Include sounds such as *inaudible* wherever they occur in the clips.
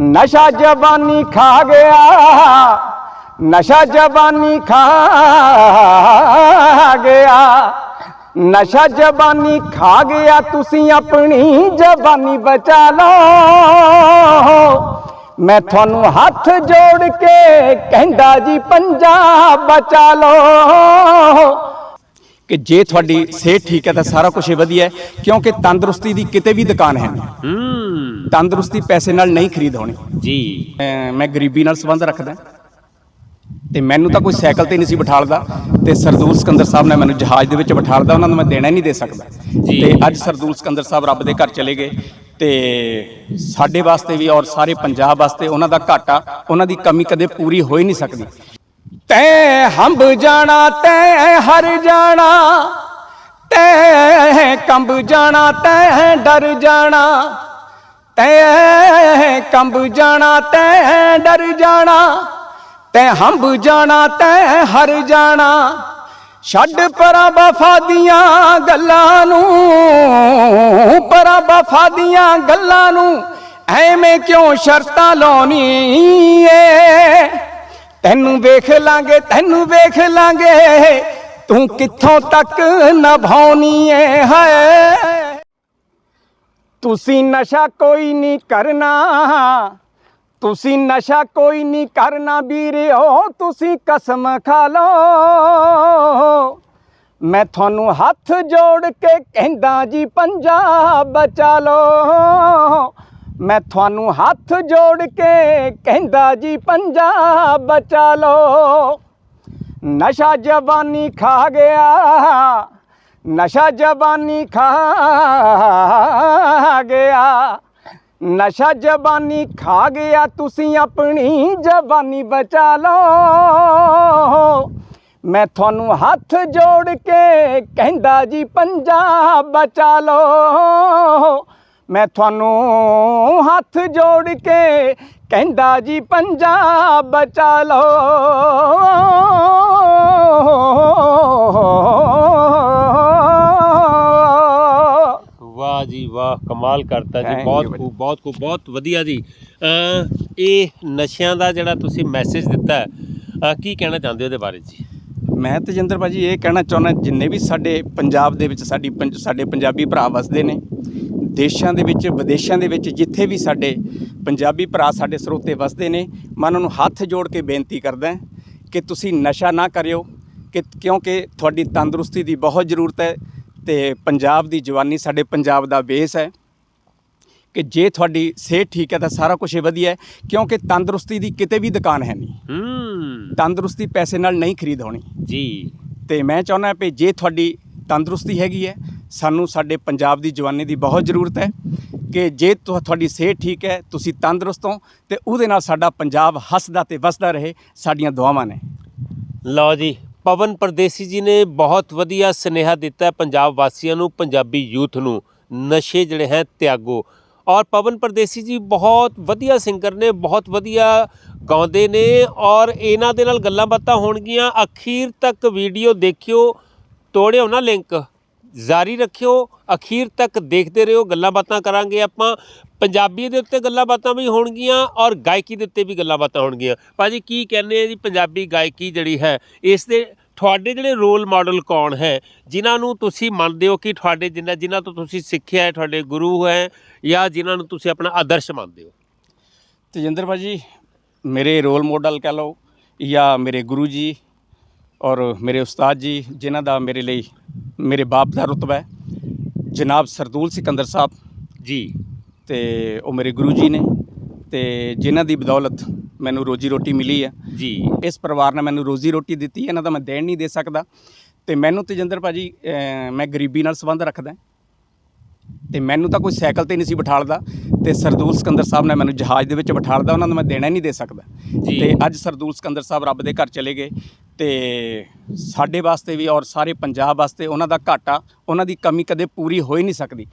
ਨਸ਼ਾ ਜਵਾਨੀ ਖਾ ਗਿਆ, ਨਸ਼ਾ ਜਵਾਨੀ ਖਾ ਗਿਆ। ਨਸ਼ਾ ਜਵਾਨੀ ਖਾ ਗਿਆ, ਤੁਸੀਂ ਆਪਣੀ ਜਵਾਨੀ ਬਚਾ ਲਓ। ਮੈਂ ਤੁਹਾਨੂੰ ਹੱਥ ਜੋੜ ਕੇ ਕਹਿੰਦਾ ਜੀ ਪੰਜਾਬ ਬਚਾ ਲਓ। ਕਿ ਜੇ ਤੁਹਾਡੀ ਸਿਹਤ ਠੀਕ ਹੈ ਤਾਂ ਸਾਰਾ ਕੁਝ ਵਧੀਆ ਹੈ ਕਿਉਂਕਿ ਤੰਦਰੁਸਤੀ ਦੀ ਕਿਤੇ ਵੀ ਦੁਕਾਨ ਹੈ ਹੂੰ। ਤੰਦਰੁਸਤੀ ਪੈਸੇ ਨਾਲ ਨਹੀਂ ਖਰੀਦ ਹੋਣੀ। ਜੀ। ਮੈਂ ਗਰੀਬੀ ਨਾਲ ਸੰਬੰਧ ਰੱਖਦਾ। ਤੇ ਮੈਨੂੰ ਤਾਂ ਕੋਈ ਸਾਈਕਲ ਤੇ ਨਹੀਂ ਸੀ ਬਿਠਾਲਦਾ ਤੇ ਸਰਦੂਲ ਸਿਕੰਦਰ ਸਾਹਿਬ ਨੇ ਮੈਨੂੰ ਜਹਾਜ਼ ਦੇ ਵਿੱਚ ਬਿਠਾਲਦਾ ਉਹਨਾਂ ਨੂੰ ਮੈਂ ਦੇਣਾ ਨਹੀਂ ਦੇ ਸਕਦਾ। ਜੀ। ਤੇ ਅੱਜ ਸਰਦੂਲ ਸਿਕੰਦਰ ਸਾਹਿਬ ਰੱਬ ਦੇ ਘਰ ਚਲੇ ਗਏ ਤੇ ਸਾਡੇ ਵਾਸਤੇ ਵੀ ਔਰ ਸਾਰੇ ਪੰਜਾਬ ਵਾਸਤੇ ਉਹਨਾਂ ਦਾ ਘਾਟਾ ਉਹਨਾਂ ਦੀ ਕਮੀ ਕਦੇ ਪੂਰੀ ਹੋ ਹੀ ਨਹੀਂ ਸਕਦੀ। ਤੈ ਹੰਬ ਜਾਣਾ, ਤੈ ਹਰ ਜਾਣਾ, ਤੈ ਕੰਬ ਜਾਣਾ, ਤੈ ਡਰ ਜਾਣਾ, ਤੈ ਕੰਬ ਜਾਣਾ, ਤੈ ਡਰ ਜਾਣਾ, ਤੈ ਹੰਬ ਜਾਣਾ, ਤੈ ਹਰ ਜਾਣਾ। ਛੱਡ ਪਰਾਂ ਵਫਾ ਦੀਆਂ ਗੱਲਾਂ ਨੂੰ ਪਰਾਂ ਵਫਾ ਦੀਆਂ ਗੱਲਾਂ ਨੂੰ, ਐਵੇਂ ਕਿਉਂ ਸ਼ਰਤਾਂ ਲਾਉਣੀ ਏ? ਤੈਨੂੰ ਵੇਖ ਲਾਂਗੇ, ਤੈਨੂੰ ਵੇਖ ਲਾਂਗੇ। ਤੂੰ ਕਿੱਥੋਂ ਤੱਕ ਨਿਭਾਉਣੀ ਏ? ਹਾਏ। ਤੁਸੀਂ ਨਸ਼ਾ ਕੋਈ ਨਹੀਂ ਕਰਨਾ। ਤੁਸੀਂ ਨਸ਼ਾ ਕੋਈ ਨਹੀਂ ਕਰਨਾ ਵੀਰਿਓ, ਤੁਸੀਂ ਕਸਮ ਖਾ ਲਓ। ਮੈਂ ਤੁਹਾਨੂੰ ਹੱਥ ਜੋੜ ਕੇ ਕਹਿੰਦਾ ਜੀ ਪੰਜਾਬ ਬਚਾ ਲਓ। ਮੈਂ ਤੁਹਾਨੂੰ ਹੱਥ ਜੋੜ ਕੇ ਕਹਿੰਦਾ ਜੀ, ਪੰਜਾਬ ਬਚਾ ਲਓ। ਨਸ਼ਾ ਜਵਾਨੀ ਖਾ ਗਿਆ, ਨਸ਼ਾ ਜਵਾਨੀ ਖਾ ਗਿਆ। ਨਸ਼ਾ ਜਵਾਨੀ ਖਾ ਗਿਆ, ਤੁਸੀਂ ਆਪਣੀ ਜਵਾਨੀ ਬਚਾ ਲਓ। ਮੈਂ ਤੁਹਾਨੂੰ ਹੱਥ ਜੋੜ ਕੇ ਕਹਿੰਦਾ ਜੀ, ਪੰਜਾਬ ਬਚਾ ਲਓ। ਮੈਂ ਤੁਹਾਨੂੰ ਹੱਥ ਜੋੜ ਕੇ ਕਹਿੰਦਾ ਜੀ ਪੰਜਾਬ ਬਚਾ ਲਓ। ਵਾਹ ਜੀ ਵਾਹ ਕਮਾਲ ਕਰਤਾ ਜੀ। ਬਹੁਤ ਖੂਬ ਬਹੁਤ ਖੂਬ ਬਹੁਤ ਵਧੀਆ ਜੀ। ਇਹ ਨਸ਼ਿਆਂ ਦਾ ਜਿਹੜਾ ਤੁਸੀਂ ਮੈਸੇਜ ਦਿੱਤਾ ਕੀ ਕਹਿਣਾ ਚਾਹੁੰਦੇ ਹੋ ਉਹਦੇ ਬਾਰੇ ਜੀ? ਮੈਂ ਤੇਜਿੰਦਰ ਭਾਜੀ ਇਹ ਕਹਿਣਾ ਚਾਹੁੰਦਾ ਜਿੰਨੇ ਵੀ ਸਾਡੇ ਪੰਜਾਬ ਦੇ ਵਿੱਚ ਸਾਡੀ ਸਾਡੇ ਪੰਜਾਬੀ ਭਰਾ ਵਸਦੇ ਨੇ ਦੇਸ਼ਾਂ ਦੇ ਵਿੱਚ ਵਿਦੇਸ਼ਾਂ ਦੇ ਵਿੱਚ ਜਿੱਥੇ ਵੀ ਸਾਡੇ ਪੰਜਾਬੀ ਭਰਾ ਸਾਡੇ ਸਰੋਤੇ ਵਸਦੇ ਨੇ ਮੈਂ ਉਹਨਾਂ ਨੂੰ ਹੱਥ ਜੋੜ ਕੇ ਬੇਨਤੀ ਕਰਦਾ ਕਿ ਤੁਸੀਂ ਨਸ਼ਾ ਨਾ ਕਰਿਓ ਕਿ ਕਿਉਂਕਿ ਤੁਹਾਡੀ ਤੰਦਰੁਸਤੀ ਦੀ ਬਹੁਤ ਜ਼ਰੂਰਤ ਹੈ ਤੇ ਪੰਜਾਬ ਦੀ ਜਵਾਨੀ ਸਾਡੇ ਪੰਜਾਬ ਦਾ ਬੇਸ ਹੈ ਕਿ ਜੇ ਤੁਹਾਡੀ ਸਿਹਤ ਠੀਕ ਹੈ ਤਾਂ ਸਾਰਾ ਕੁਝ ਵਧੀਆ ਹੈ ਕਿਉਂਕਿ ਤੰਦਰੁਸਤੀ ਦੀ ਕਿਤੇ ਵੀ ਦੁਕਾਨ ਹੈ ਨਹੀਂ। ਹੂੰ। ਤੰਦਰੁਸਤੀ ਪੈਸੇ ਨਾਲ ਨਹੀਂ ਖਰੀਦ ਹੋਣੀ। ਜੀ। ਤੇ ਮੈਂ ਚਾਹੁੰਦਾ ਵੀ ਜੇ ਤੁਹਾਡੀ ਤੰਦਰੁਸਤੀ ਹੈਗੀ ਹੈ। ਸਾਨੂੰ ਸਾਡੇ ਪੰਜਾਬ ਦੀ ਜਵਾਨੀ ਦੀ ਬਹੁਤ ਜ਼ਰੂਰਤ ਹੈ ਕਿ ਜੇ ਤੁਹਾਡੀ ਸਿਹਤ ਠੀਕ ਹੈ, ਤੁਸੀਂ ਤੰਦਰੁਸਤ ਹੋ ਤੇ ਉਹਦੇ ਨਾਲ ਸਾਡਾ ਪੰਜਾਬ ਹੱਸਦਾ ਤੇ ਵਸਦਾ ਰਹੇ, ਸਾਡੀਆਂ ਦੁਆਵਾਂ ਨੇ। ਲਓ ਜੀ, ਪਵਨ ਪਰਦੇਸੀ ਜੀ ਨੇ ਬਹੁਤ ਵਧੀਆ ਸੁਨੇਹਾ ਦਿੱਤਾ ਪੰਜਾਬ ਵਾਸੀਆਂ ਨੂੰ, ਪੰਜਾਬੀ ਯੂਥ ਨੂੰ, ਨਸ਼ੇ ਜਿਹੜੇ ਹੈ ਤਿਆਗੋ। ਔਰ ਪਵਨ ਪਰਦੇਸੀ ਜੀ ਬਹੁਤ ਵਧੀਆ ਸਿੰਗਰ ਨੇ, ਬਹੁਤ ਵਧੀਆ ਗਾਉਂਦੇ ਨੇ ਔਰ ਇਹਨਾਂ ਦੇ ਨਾਲ ਗੱਲਾਂ ਬਾਤਾਂ ਹੋਣਗੀਆਂ। ਅਖੀਰ ਤੱਕ ਵੀਡੀਓ ਦੇਖਿਓ ਤੋੜਿਓ ਨਾ ਲਿੰਕ। ਜਾਰੀ ਰੱਖਿਓ, ਅਖੀਰ ਤੱਕ ਦੇਖਦੇ ਰਹੋ, ਗੱਲਾਂ ਬਾਤਾਂ ਕਰਾਂਗੇ ਆਪਾਂ। ਪੰਜਾਬੀ ਦੇ ਉੱਤੇ ਗੱਲਾਂ ਬਾਤਾਂ ਵੀ ਹੋਣਗੀਆਂ ਔਰ ਗਾਇਕੀ ਦੇ ਉੱਤੇ ਵੀ ਗੱਲਾਂ ਬਾਤਾਂ ਹੋਣਗੀਆਂ। ਭਾਜੀ, ਕੀ ਕਹਿੰਦੇ ਆ ਜੀ ਪੰਜਾਬੀ ਗਾਇਕੀ ਜਿਹੜੀ ਹੈ, ਇਸ ਦੇ ਤੁਹਾਡੇ ਜਿਹੜੇ ਰੋਲ ਮਾਡਲ ਕੌਣ ਹੈ? ਜਿਨ੍ਹਾਂ ਨੂੰ ਤੁਸੀਂ ਮੰਨਦੇ ਹੋ ਕਿ ਤੁਹਾਡੇ ਜਿਨ੍ਹਾਂ ਜਿਨ੍ਹਾਂ ਤੋਂ ਤੁਸੀਂ ਸਿੱਖਿਆ ਹੈ, ਤੁਹਾਡੇ ਗੁਰੂ ਹੈ ਜਾਂ ਜਿਨ੍ਹਾਂ ਨੂੰ ਤੁਸੀਂ ਆਪਣਾ ਆਦਰਸ਼ ਮੰਨਦੇ ਹੋ? ਤੇਜਿੰਦਰ ਭਾਜੀ, ਮੇਰੇ ਰੋਲ ਮਾਡਲ ਕਹ ਲਓ ਜਾਂ ਮੇਰੇ ਗੁਰੂ ਜੀ ਔਰ ਮੇਰੇ ਉਸਤਾਦ ਜੀ ਜਿਨ੍ਹਾਂ ਦਾ ਮੇਰੇ ਲਈ ਮੇਰੇ ਬਾਪ ਦਾ ਰੁਤਬਾ ਹੈ ਜਨਾਬ ਸਰਦੂਲ ਸਿਕੰਦਰ ਸਾਹਿਬ ਜੀ ਤੇ ਉਹ ਮੇਰੇ ਗੁਰੂ ਜੀ ਨੇ ਤੇ ਜਿਨ੍ਹਾਂ ਦੀ ਬਦੌਲਤ ਮੈਨੂੰ ਰੋਜੀ ਰੋਟੀ ਮਿਲੀ ਹੈ। ਜੀ। ਇਸ ਪਰਿਵਾਰ ਨੇ ਮੈਨੂੰ ਰੋਜ਼ੀ ਰੋਟੀ ਦਿੱਤੀ ਇਹਨਾਂ ਦਾ ਮੈਂ ਦੇਣ ਨਹੀਂ ਦੇ ਸਕਦਾ ਤੇ ਮੈਨੂੰ ਤੇਜਿੰਦਰ ਭਾਜੀ ਅਹ, ਮੈਂ ਗਰੀਬੀ ਨਾਲ ਸੰਬੰਧ ਰੱਖਦਾ ਤੇ ਮੈਨੂੰ ਤਾਂ ਕੋਈ ਸਾਈਕਲ ਤੇ ਨਹੀਂ ਸੀ ਬਿਠਾਲਦਾ ਤੇ ਸਰਦੂਲ ਸਿਕੰਦਰ ਸਾਹਿਬ ਨੇ ਮੈਨੂੰ ਜਹਾਜ਼ ਦੇ ਵਿੱਚ ਬਿਠਾਲਦਾ ਉਹਨਾਂ ਨੂੰ ਮੈਂ ਦੇਣਾ ਨਹੀਂ ਦੇ ਸਕਦਾ। ਤੇ ਅੱਜ ਸਰਦੂਲ ਸਿਕੰਦਰ ਸਾਹਿਬ ਰੱਬ ਦੇ ਘਰ ਚਲੇ ਗਏ ਤੇ ਸਾਡੇ ਵਾਸਤੇ ਵੀ ਔਰ ਸਾਰੇ ਪੰਜਾਬ ਵਾਸਤੇ ਉਹਨਾਂ ਦਾ ਘਾਟਾ ਉਹਨਾਂ ਦੀ ਕਮੀ ਕਦੇ ਪੂਰੀ ਹੋ ਹੀ ਨਹੀਂ ਸਕਦੀ।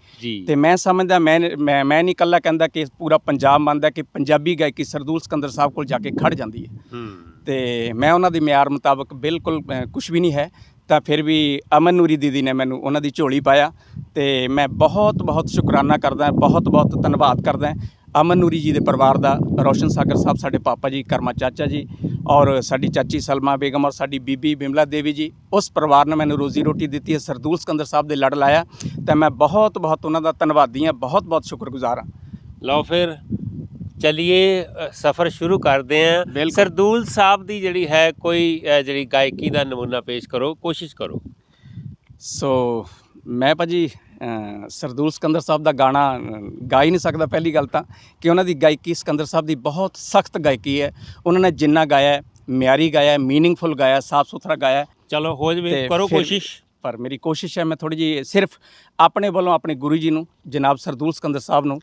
ਤੇ ਮੈਂ ਸਮਝਦਾ ਮੈਂ ਮੈਂ ਮੈਂ ਨਹੀਂ ਇਕੱਲਾ ਕਹਿੰਦਾ ਕਿ ਪੂਰਾ ਪੰਜਾਬ ਮੰਨਦਾ ਕਿ ਪੰਜਾਬੀ ਗਾਇਕੀ ਸਰਦੂਲ ਸਿਕੰਦਰ ਸਾਹਿਬ ਕੋਲ ਜਾ ਕੇ ਖੜ ਜਾਂਦੀ ਹੂੰ। ਤੇ ਮੈਂ ਉਹਨਾਂ ਦੀ ਮਿਆਰ ਮੁਤਾਬਕ ਬਿਲਕੁਲ ਕੁਝ ਵੀ ਨਹੀਂ ਹੈ। ਤਾਂ ਫਿਰ ਵੀ ਅਮਨ ਨੂਰੀ ਦੀਦੀ ਨੇ ਮੈਨੂੰ ਉਹਨਾਂ ਦੀ ਝੋਲੀ ਪਾਇਆ ਤੇ ਮੈਂ ਬਹੁਤ ਬਹੁਤ ਸ਼ੁਕਰਾਨਾ ਕਰਦਾ, ਬਹੁਤ ਬਹੁਤ ਧੰਨਵਾਦ ਕਰਦਾ। ਅਮਨ ਨੂਰੀ ਜੀ ਦੇ ਪਰਿਵਾਰ ਦਾ, ਰੋਸ਼ਨ ਸਾਗਰ ਸਾਹਿਬ, ਸਾਡੇ ਪਾਪਾ ਜੀ, ਕਰਮਾ ਚਾਚਾ ਜੀ ਔਰ ਸਾਡੀ ਚਾਚੀ ਸਲਮਾ ਬੇਗਮ ਔਰ ਸਾਡੀ ਬੀਬੀ ਬਿਮਲਾ ਦੇਵੀ ਜੀ, ਉਸ ਪਰਿਵਾਰ ਨੇ ਮੈਨੂੰ ਰੋਜ਼ੀ ਰੋਟੀ ਦਿੱਤੀ ਹੈ, ਸਰਦੂਲ ਸਕੰਦਰ ਸਾਹਿਬ ਦੇ ਲੜ ਲਾਇਆ। ਤੇ ਮੈਂ ਬਹੁਤ ਬਹੁਤ ਉਹਨਾਂ ਦਾ ਧੰਨਵਾਦੀ ਹਾਂ, ਬਹੁਤ ਬਹੁਤ ਸ਼ੁਕਰਗੁਜ਼ਾਰ ਹਾਂ। ਲਓ ਫਿਰ ਚਲਿਏ ਸਫ਼ਰ ਸ਼ੁਰੂ ਕਰਦੇ ਬਿਲਕੁਲ। ਸਰਦੂਲ ਸਾਹਿਬ ਦੀ ਜਿਹੜੀ ਹੈ ਕੋਈ ਜਿਹੜੀ ਗਾਇਕੀ ਦਾ ਨਮੂਨਾ ਪੇਸ਼ ਕਰੋ ਕੋਸ਼ਿਸ਼ ਕਰੋ ਸੋ ਮੈਂ ਭਾਜੀ ਸਰਦੂਲ ਸਿਕੰਦਰ ਸਾਹਿਬ ਦਾ ਗਾਣਾ ਗਾ ਹੀ ਨਹੀਂ ਸਕਦਾ ਪਹਿਲੀ ਗੱਲ ਤਾਂ ਕਿ ਉਹਨਾਂ ਦੀ ਗਾਇਕੀ ਸਿਕੰਦਰ ਸਾਹਿਬ ਦੀ ਬਹੁਤ ਸਖਤ ਗਾਇਕੀ ਹੈ ਉਹਨਾਂ ਨੇ ਜਿੰਨਾ ਗਾਇਆ ਹੈ, ਮਿਆਰੀ ਗਾਇਆ ਹੈ, ਮੀਨਿੰਗਫੁਲ ਗਾਇਆ ਹੈ, ਸਾਫ਼ ਸੁਥਰਾ ਗਾਇਆ ਹੈ। ਚਲੋ ਹੋ ਜਵੇ ਕਰੋ ਕੋਸ਼ਿਸ਼ ਪਰ ਮੇਰੀ ਕੋਸ਼ਿਸ਼ ਹੈ ਮੈਂ ਥੋੜੀ ਜੀ ਸਿਰਫ ਆਪਣੇ ਵੱਲੋਂ ਆਪਣੇ ਗੁਰੂ ਜੀ ਨੂੰ ਜਨਾਬ ਸਰਦੂਲ ਸਿਕੰਦਰ ਸਾਹਿਬ ਨੂੰ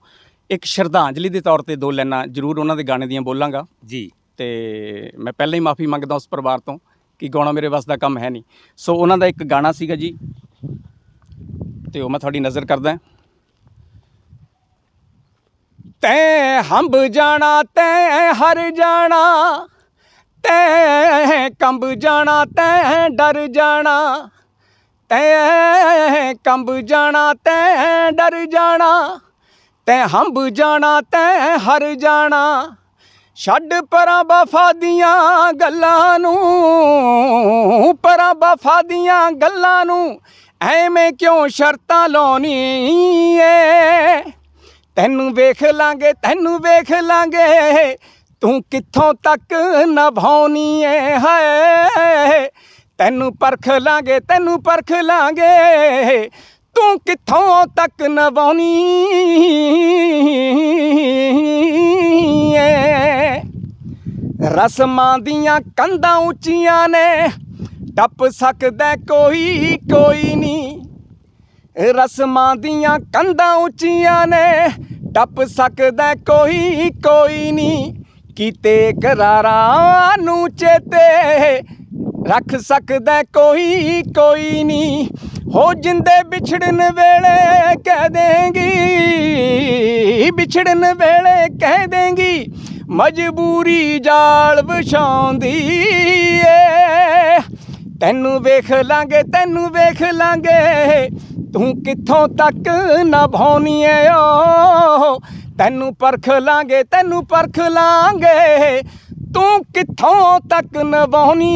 ਇੱਕ ਸ਼ਰਧਾਂਜਲੀ ਦੇ ਤੌਰ ਤੇ ਦੋ ਲਾਈਨਾਂ ਜ਼ਰੂਰ ਉਹਨਾਂ ਦੇ ਗਾਣੇ ਦੀਆਂ ਬੋਲਾਂਗਾ। ਜੀ। ਤੇ ਮੈਂ ਪਹਿਲਾਂ ਹੀ ਮਾਫੀ ਮੰਗਦਾ ਉਸ ਪਰਿਵਾਰ ਤੋਂ ਕਿ ਗਾਉਣਾ ਮੇਰੇ ਵੱਸ ਦਾ ਕੰਮ ਹੈ ਨਹੀਂ। ਸੋ ਉਹਨਾਂ ਦਾ ਇੱਕ ਗਾਣਾ ਸੀਗਾ ਜੀ ਤੇ ਉਹ ਮੈਂ ਤੁਹਾਡੀ ਨਜ਼ਰ ਕਰਦਾ ਤੈ ਹੰਬ ਜਾਣਾ ਤੈ ਹਰ ਜਾਣਾ ਤੈ ਕੰਬ ਜਾਣਾ ਤੈ ਡਰ ਜਾਣਾ ਤੈ ਕੰਬ ਜਾਣਾ ਤੈ ਡਰ ਜਾਣਾ। ਤੈਂ ਹੰਬ ਜਾਣਾ, ਤੈ ਹਰ ਜਾਣਾ। ਛੱਡ ਪਰਾਂ ਵਫਾ ਦੀਆਂ ਗੱਲਾਂ ਨੂੰ ਪਰਾਂ ਵਫਾ ਦੀਆਂ ਗੱਲਾਂ ਨੂੰ। ਐਵੇਂ ਕਿਉਂ ਸ਼ਰਤਾਂ ਲਾਉਣੀ ਏ? ਤੈਨੂੰ ਵੇਖ ਲਾਂਗੇ, ਤੈਨੂੰ ਵੇਖ ਲਾਂਗੇ। ਤੂੰ ਕਿੱਥੋਂ ਤੱਕ ਨਿਭਾਉਣੀ ਏ? ਹਾਏ, ਤੈਨੂੰ ਪਰਖ ਲਾਂਗੇ, ਤੈਨੂੰ ਪਰਖ ਲਾਂਗੇ। ਤੂੰ ਕਿੱਥੋਂ ਤੱਕ ਨਿਭਾਉਣੀ ਏ? ਰਸਮਾਂ ਦੀਆਂ ਕੰਧਾਂ ਉੱਚੀਆਂ ਨੇ, ਟੱਪ ਸਕਦਾ ਕੋਈ ਕੋਈ ਨਹੀਂ। ਰਸਮਾਂ ਦੀਆਂ ਕੰਧਾਂ ਉੱਚੀਆਂ ਨੇ, ਟੱਪ ਸਕਦਾ ਕੋਈ ਕੋਈ ਨਹੀਂ। ਕੀਤੇ ਕਰਾਰਾਂ ਨੂੰ ਚੇਤੇ ਰੱਖ ਸਕਦਾ ਕੋਈ ਕੋਈ ਨਹੀਂ। ਹੋ ਜਿੰਦੇ ਵਿਛੜਨ ਵੇਲੇ ਕਹਿ ਦੇਂਗੀ, ਵਿਛੜਨ ਵੇਲੇ ਕਹਿ ਦੇਂਗੀ, ਮਜਬੂਰੀ ਜਾਲ ਵਿਛਾਉਂਦੀ ਏ। ਤੈਨੂੰ ਵੇਖ ਲਾਂਗੇ, ਤੈਨੂੰ ਵੇਖ ਲਾਂਗੇ, ਤੂੰ ਕਿੱਥੋਂ ਤੱਕ ਨਿਭਾਉਣੀ ਏ ਓ? ਤੈਨੂੰ ਪਰਖ ਲਾਂਗੇ, ਤੈਨੂੰ ਪਰਖ ਲਾਂਗੇ, ਤੂੰ ਕਿੱਥੋਂ ਤੱਕ ਨਿਭਾਉਣੀ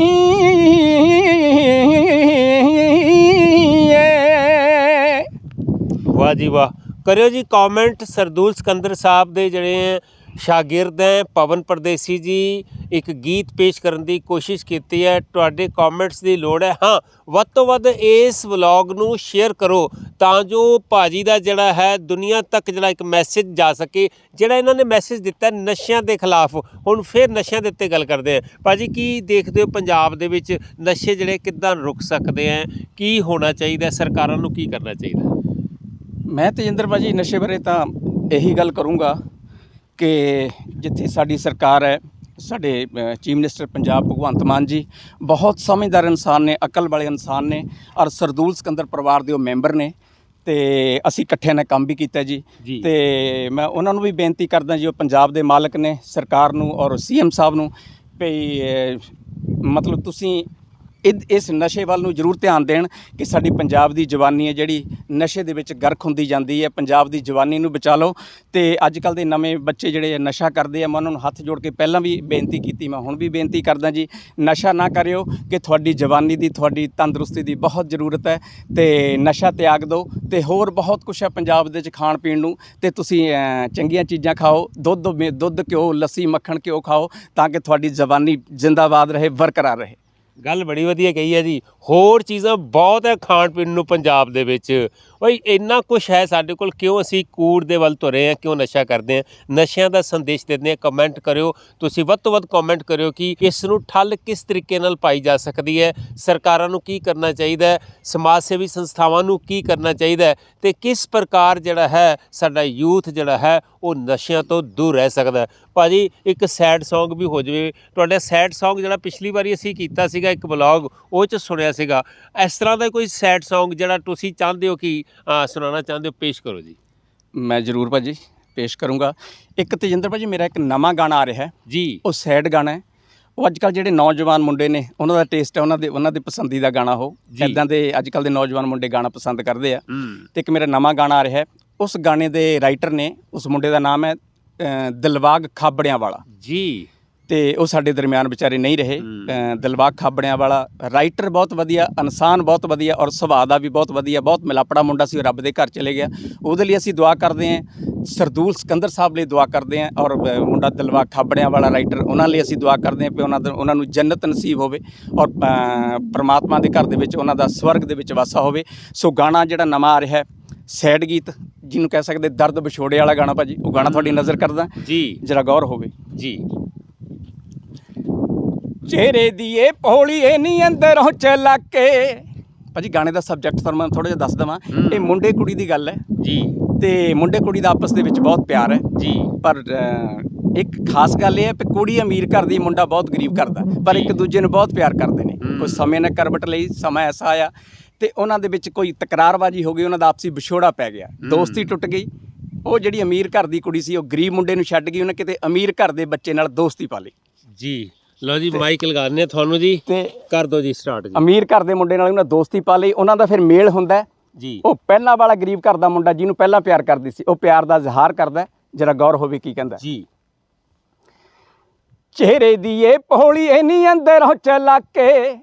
ਵਾਹ ਜੀ ਵਾਹ। ਕਰਿਓ ਜੀ ਕਮੈਂਟ ਸਰਦੂਲ ਸਿਕੰਦਰ ਸਾਹਿਬ ਦੇ ਜਿਹੜੇ ਸ਼ਾਗਿਰਦ ਹੈ, ਪਵਨ ਪਰਦੇਸੀ ਜੀ, ਇੱਕ ਗੀਤ ਪੇਸ਼ ਕਰਨ ਦੀ ਕੋਸ਼ਿਸ਼ ਕੀਤੀ ਹੈ। ਤੁਹਾਡੇ ਕਮੈਂਟਸ ਦੀ ਲੋੜ ਹੈ। ਹਾਂ, ਵੱਧ ਤੋਂ ਵੱਧ ਇਸ ਵਲੌਗ ਨੂੰ ਸ਼ੇਅਰ ਕਰੋ ਤਾਂ ਜੋ ਭਾਜੀ ਦਾ ਜਿਹੜਾ ਹੈ, ਦੁਨੀਆ ਤੱਕ ਜਿਹੜਾ ਇੱਕ ਮੈਸੇਜ ਜਾ ਸਕੇ, ਜਿਹੜਾ ਇਹਨਾਂ ਨੇ ਮੈਸੇਜ ਦਿੱਤਾ ਨਸ਼ਿਆਂ ਦੇ ਖਿਲਾਫ। ਹੁਣ ਫਿਰ ਨਸ਼ਿਆਂ ਦੇ ਉੱਤੇ ਗੱਲ ਕਰਦੇ ਹਾਂ। ਭਾਜੀ, ਕੀ ਦੇਖਦੇ ਹੋ ਪੰਜਾਬ ਦੇ ਵਿੱਚ ਨਸ਼ੇ ਜਿਹੜੇ ਕਿੱਦਾਂ ਰੁਕ ਸਕਦੇ ਹੈ? ਕੀ ਹੋਣਾ ਚਾਹੀਦਾ ਸਰਕਾਰਾਂ ਨੂੰ ਕੀ ਕਰਨਾ ਚਾਹੀਦਾ ਮੈਂ ਤੇਜਿੰਦਰ ਭਾਜੀ ਨਸ਼ੇ ਬਾਰੇ ਤਾਂ ਇਹੀ ਗੱਲ ਕਰੂੰਗਾ ਕਿ ਜਿੱਥੇ ਸਾਡੀ ਸਰਕਾਰ ਹੈ ਸਾਡੇ ਚੀਫ ਮਿਨਿਸਟਰ ਪੰਜਾਬ ਭਗਵੰਤ ਮਾਨ ਜੀ ਬਹੁਤ ਸਮਝਦਾਰ ਇਨਸਾਨ ਨੇ ਅਕਲ ਵਾਲੇ ਇਨਸਾਨ ਨੇ ਔਰ ਸਰਦੂਲ ਸਿਕੰਦਰ ਪਰਿਵਾਰ ਦੇ ਉਹ ਮੈਂਬਰ ਨੇ ਤੇ ਅਸੀਂ ਇਕੱਠਿਆਂ ਨੇ ਕੰਮ ਵੀ ਕੀਤਾ ਜੀ। ਤੇ ਮੈਂ ਉਹਨਾਂ ਨੂੰ ਵੀ ਬੇਨਤੀ ਕਰਦਾ ਜੀ ਉਹ ਪੰਜਾਬ ਦੇ ਮਾਲਕ ਨੇ ਸਰਕਾਰ ਨੂੰ ਔਰ ਸੀਐਮ ਸਾਹਿਬ ਨੂੰ ਅਹ, ਮਤਲਬ ਤੁਸੀਂ ਇਦ- ਇਸ ਨਸ਼ੇ ਵੱਲ ਨੂੰ ਜ਼ਰੂਰ ਧਿਆਨ ਦੇਣ ਕਿ ਸਾਡੀ ਪੰਜਾਬ ਦੀ ਜਵਾਨੀ ਹੈ ਜਿਹੜੀ ਨਸ਼ੇ ਦੇ ਵਿੱਚ ਗਰਕ ਹੁੰਦੀ ਜਾਂਦੀ ਹੈ, ਪੰਜਾਬ ਦੀ ਜਵਾਨੀ ਨੂੰ ਬਚਾ ਲਓ। ਤੇ ਅੱਜ ਕੱਲ ਦੇ ਨਵੇਂ ਬੱਚੇ ਜਿਹੜੇ ਨਸ਼ਾ ਕਰਦੇ ਆ, ਮੈਂ ਉਹਨਾਂ ਨੂੰ ਹੱਥ ਜੋੜ ਕੇ ਪਹਿਲਾਂ ਵੀ ਬੇਨਤੀ ਕੀਤੀ, ਮੈਂ ਹੁਣ ਵੀ ਬੇਨਤੀ ਕਰਦਾ ਜੀ, ਨਸ਼ਾ ਨਾ ਕਰਿਓ ਕਿ ਤੁਹਾਡੀ ਜਵਾਨੀ ਦੀ, ਤੁਹਾਡੀ ਤੰਦਰੁਸਤੀ ਦੀ ਬਹੁਤ ਜ਼ਰੂਰਤ ਹੈ। ਤੇ ਨਸ਼ਾ ਤਿਆਗ ਦਿਓ ਤੇ ਹੋਰ ਬਹੁਤ ਕੁਝ ਹੈ ਪੰਜਾਬ ਦੇ ਵਿੱਚ ਖਾਣ ਪੀਣ ਨੂੰ। ਤੇ ਤੁਸੀਂ ਚੰਗੀਆਂ ਚੀਜ਼ਾਂ ਖਾਓ, ਦੁੱਧ ਦੁੱਧ ਘਿਓ, ਲੱਸੀ, ਮੱਖਣ ਘਿਓ ਖਾਓ ਤਾਂ ਕਿ ਤੁਹਾਡੀ ਜਵਾਨੀ ਜਿੰਦਾਬਾਦ ਰਹੇ, ਬਰਕਰਾਰ ਰਹੇ। ਗੱਲ ਬੜੀ ਵਧੀਆ ਕਹੀ ਹੈ ਜੀ। ਹੋਰ ਚੀਜ਼ਾਂ ਬਹੁਤ ਹੈ ਖਾਣ ਪੀਣ ਨੂੰ ਪੰਜਾਬ ਦੇ ਵਿੱਚ। ਓਏ ਇੰਨਾ ਕੁਝ ਹੈ ਸਾਡੇ ਕੋਲ, ਕਿਉਂ ਅਸੀਂ ਕੂੜ ਦੇ ਵੱਲ ਤੁਰੇ ਆ ਕਿਉਂ ਨਸ਼ਾ ਕਰਦੇ ਆ ਨਸ਼ਿਆਂ ਦਾ ਸੰਦੇਸ਼ ਦਿੰਦੇ ਆ ਕਮੈਂਟ ਕਰਿਓ। ਤੁਸੀਂ ਵੱਧ ਤੋਂ ਵੱਧ ਕਮੈਂਟ ਕਰਿਓ ਕਿ ਇਸ ਨੂੰ ਠੱਲ ਕਿਸ ਤਰੀਕੇ ਨਾਲ ਪਾਈ ਜਾ ਸਕਦੀ ਹੈ? ਸਰਕਾਰਾਂ ਨੂੰ ਕੀ ਕਰਨਾ ਚਾਹੀਦਾ ਹੈ? ਸਮਾਜ ਸੇਵੀ ਸੰਸਥਾਵਾਂ ਨੂੰ ਕੀ ਕਰਨਾ ਚਾਹੀਦਾ ਹੈ? ਤੇ ਕਿਸ ਪ੍ਰਕਾਰ ਜਿਹੜਾ ਹੈ, ਸਾਡਾ ਯੂਥ ਜਿਹੜਾ ਹੈ, ਉਹ ਨਸ਼ਿਆਂ ਤੋਂ ਦੂਰ ਰਹਿ ਸਕਦਾ ਹੈ? ਭਾਜੀ, ਇੱਕ ਸੈਡ Song ਵੀ ਹੋ ਜਾਵੇ। ਤੁਹਾਡਾ ਸੈਡ Song ਜਿਹੜਾ ਪਿਛਲੀ ਵਾਰੀ ਅਸੀਂ ਕੀਤਾ ਸੀਗਾ ਇੱਕ ਵਲੌਗ ਉਹ ਚ ਸੁਣਿਆ ਸੀਗਾ। ਇਸ ਤਰ੍ਹਾਂ ਦਾ ਕੋਈ ਸੈਡ Song ਜਿਹੜਾ ਤੁਸੀਂ ਚਾਹੁੰਦੇ ਹੋ ਕਿ ਅ, ਸੁਣਾਉਣਾ ਚਾਹੁੰਦੇ ਹੋ? ਪੇਸ਼ ਕਰੋ ਜੀ। ਮੈਂ ਜ਼ਰੂਰ ਭਾਜੀ ਪੇਸ਼ ਕਰੂੰਗਾ। ਇੱਕ ਤੇਜਿੰਦਰ ਭਾਜੀ ਮੇਰਾ ਇੱਕ ਨਵਾਂ ਗਾਣਾ ਆ ਰਿਹਾ ਹੈ। ਜੀ। ਉਹ ਸੈਡ ਗਾਣਾ ਹੈ। ਉਹ ਅੱਜ ਕੱਲ ਜਿਹੜੇ ਨੌਜਵਾਨ ਮੁੰਡੇ ਨੇ ਉਹਨਾਂ ਦਾ ਟੇਸਟ ਹੈ ਉਹਨਾਂ ਦੇ ਉਹਨਾਂ ਦੇ ਪਸੰਦੀਦਾ ਗਾਣਾ ਉਹ। ਜੀ। ਇਦਾਂ ਦੇ ਅੱਜ ਕੱਲ ਦੇ ਨੌਜਵਾਨ ਮੁੰਡੇ ਗਾਣਾ ਪਸੰਦ ਕਰਦੇ ਆ। ਹੂੰ। ਤੇ ਇੱਕ ਮੇਰਾ ਨਵਾਂ ਗਾਣਾ ਆ ਰਿਹਾ ਹੈ। ਉਸ ਗਾਣੇ ਦੇ ਰਾਈਟਰ ਨੇ ਉਸ ਮੁੰਡੇ ਦਾ ਨਾਮ ਹੈ ਅ, ਦਿਲਬਾਗ ਖਾਬੜਿਆਂ ਵਾਲਾ। ਜੀ। ਤੇ ਉਹ ਸਾਡੇ ਦਰਮਿਆਨ ਵਿਚਾਰੇ ਨਹੀਂ ਰਹੇ। ਦਿਲਬਾਗ ਖਾਬੜਿਆਂ ਵਾਲਾ ਰਾਈਟਰ ਬਹੁਤ ਵਧੀਆ ਇਨਸਾਨ ਬਹੁਤ ਵਧੀਆ ਔਰ ਸੁਭਾਅ ਦਾ ਵੀ ਬਹੁਤ ਵਧੀਆ ਬਹੁਤ ਮਿਲਾਪੜਾ ਮੁੰਡਾ ਸੀ ਰੱਬ ਦੇ ਘਰ ਚਲੇ ਗਿਆ। ਉਹਦੇ ਲਈ ਅਸੀਂ ਦੁਆ ਕਰਦੇ ਹਾਂ ਸਰਦੂਲ ਸਿਕੰਦਰ ਸਾਹਿਬ ਲਈ ਦੁਆ ਕਰਦੇ ਹਾਂ ਔਰ ਮੁੰਡਾ ਦਿਲਬਾਗ ਖਾਬੜਿਆਂ ਵਾਲਾ ਰਾਈਟਰ ਉਹਨਾਂ ਲਈ ਅਸੀਂ ਦੁਆ ਕਰਦੇ ਹਾਂ ਕਿ ਉਹਨਾਂ ਦਾ ਉਹਨਾਂ ਨੂੰ ਜੰਨਤ ਨਸੀਬ ਹੋਵੇ ਔਰ ਪ੍ਰਮਾਤਮਾ ਦੇ ਘਰ ਦੇ ਵਿੱਚ ਉਹਨਾਂ ਦਾ ਸਵਰਗ ਦੇ ਵਿੱਚ ਵਾਸਾ ਹੋਵੇ। ਸੋ ਗਾਣਾ ਜਿਹੜਾ ਨਵਾਂ ਆ ਰਿਹਾ ਸੈਡ ਗੀਤ ਜਿਹਨੂੰ ਕਹਿ ਸਕਦੇ ਦਰਦ ਵਿਛੋੜੇ ਵਾਲਾ ਗਾਣਾ ਭਾਜੀ ਉਹ ਗਾਣਾ ਤੁਹਾਡੀ ਨਜ਼ਰ ਕਰਦਾ ਜੀ। ਜਰਾ ਗੌਰ ਹੋਵੇ। ਜੀ। ਚਿਹਰੇ ਦੀ ਏ ਪੋਲੀ ਏ ਨੀ ਅੰਦਰੋਂ ਚਲਾਕੇ। ਭਾਜੀ ਗਾਣੇ ਦਾ ਸਬਜੈਕਟ ਤੁਹਾਨੂੰ ਮੈਂ ਥੋੜਾ ਜਿਹਾ ਦੱਸ ਦਵਾਂ। ਇਹ ਮੁੰਡੇ ਕੁੜੀ ਦੀ ਗੱਲ ਹੈ। ਜੀ। ਤੇ ਮੁੰਡੇ ਕੁੜੀ ਦਾ ਆਪਸ ਦੇ ਵਿੱਚ ਬਹੁਤ ਪਿਆਰ ਹੈ। ਜੀ। ਪਰ ਇੱਕ ਖਾਸ ਗੱਲ ਇਹ ਹੈ ਕਿ ਕੁੜੀ ਅਮੀਰ ਘਰ ਦੀ ਮੁੰਡਾ ਬਹੁਤ ਗਰੀਬ ਘਰ ਦਾ ਪਰ ਇੱਕ ਦੂਜੇ ਨੂੰ ਬਹੁਤ ਪਿਆਰ ਕਰਦੇ ਨੇ। ਕੋਈ ਸਮੇਂ ਨਾਲ ਕਰਵਟ ਲਈ ਸਮਾਂ ਐਸਾ ਆਇਆ ਤੇ ਉਹਨਾਂ ਦੇ ਵਿੱਚ ਕੋਈ ਤਕਰਾਰਬਾਜ਼ੀ ਹੋ ਗਈ ਉਹਨਾਂ ਦਾ ਆਪਸੀ ਵਿਛੋੜਾ ਪੈ ਗਿਆ। ਦੋਸਤੀ ਟੁੱਟ ਗਈ। ਉਹ ਜਿਹੜੀ ਅਮੀਰ ਘਰ ਦੀ ਕੁੜੀ ਸੀ ਉਹ ਗਰੀਬ ਮੁੰਡੇ ਨੂੰ ਛੱਡ ਗਈ ਉਹਨੇ ਕਿਤੇ ਅਮੀਰ ਘਰ ਦੇ ਬੱਚੇ ਨਾਲ ਦੋਸਤੀ ਪਾ ਲਈ। ਜੀ। ਲਓ ਜੀ ਮਾਈਕ ਲਗਾਉਂਦੇ ਤੁਹਾਨੂੰ ਜੀ। ਤੇ ਕਰ ਦਿਓ ਜੀ ਸਟਾਰਟ ਜੀ। ਅਮੀਰ ਘਰ ਦੇ ਮੁੰਡੇ ਨਾਲ ਉਹਨਾਂ ਦੋਸਤੀ ਪਾ ਲਈ। ਉਹਨਾਂ ਦਾ ਫਿਰ ਮੇਲ ਹੁੰਦਾ। ਜੀ। ਉਹ ਪਹਿਲਾਂ ਵਾਲਾ ਗਰੀਬ ਘਰ ਦਾ ਮੁੰਡਾ ਜਿਹਨੂੰ ਪਹਿਲਾਂ ਪਿਆਰ ਕਰਦੀ ਸੀ ਉਹ ਪਿਆਰ ਦਾ ਇਜ਼ਹਾਰ ਕਰਦਾ। ਜਰਾ ਗੌਰ ਹੋਵੇ ਕੀ ਕਹਿੰਦਾ ਜੀ। ਚਿਹਰੇ ਦੀ ਏ ਪੋਲੀ ਏ ਨੀ ਅੰਦਰੋਂ ਚਲਾਕੇ।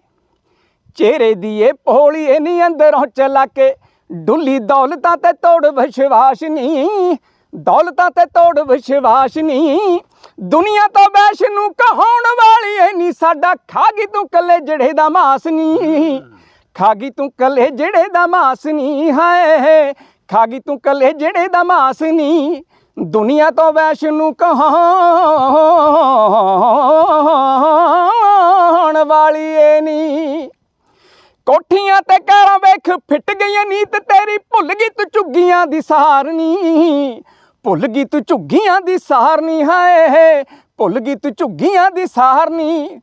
ਚਿਹਰੇ ਦੀ ਏ ਪੋਲੀ ਏ ਨੀ ਅੰਦਰੋਂ ਚਲਾਕੇ। ਡੁੱਲੀ ਦੌਲਤਾਂ ਤੇ ਤੋੜ ਵਿਸ਼ਵਾਸ ਨਹੀਂ ਦੌਲਤਾਂ ਤੇ ਤੋੜ ਵਿਸ਼ਵਾਸ ਨਹੀਂ ਦੁਨੀਆ ਤੋਂ ਵੈਸ਼ ਨੂੰ ਕਹਾਉਣ ਵਾਲੀ ਏ ਨੀ। ਸਾਡਾ ਖਾਗੀ ਤੂੰ ਕੱਲੇ ਜਿਹੜੇ ਦਾ ਮਾਸ ਨਹੀਂ ਖਾਗੀ ਤੂੰ ਕੱਲੇ ਜਿਹੜੇ ਦਾ ਮਾਸ ਨਹੀਂ ਹੈ ਖਾਗੀ ਤੂੰ ਕੱਲੇ ਜਿਹੜੇ ਦਾ ਮਾਸ ਨਹੀਂ ਦੁਨੀਆ ਤੋਂ ਵੈਸ਼ ਨੂੰ ਕਹਾਉਣ ਵਾਲੀ ਏ ਨੀ। ਕੋਠੀਆਂ ਤੇ ਕਾਰਾਂ ਵੇਖ ਫਿੱਟ ਗਈਆਂ ਨੀਤ ਤੇਰੀ। ਭੁੱਲ ਗਈ ਤੂੰ ਝੁੱਗੀਆਂ ਦੀ ਸਾਰਨੀ ਭੁੱਲ ਗਈ ਤੂੰ ਝੁੱਗੀਆਂ ਦੀ ਸਾਰਨੀ, ਹਾਏ ਭੁੱਲ ਗਈ ਤੂੰ ਝੁੱਗੀਆਂ ਦੀ ਸਾਰਨੀ।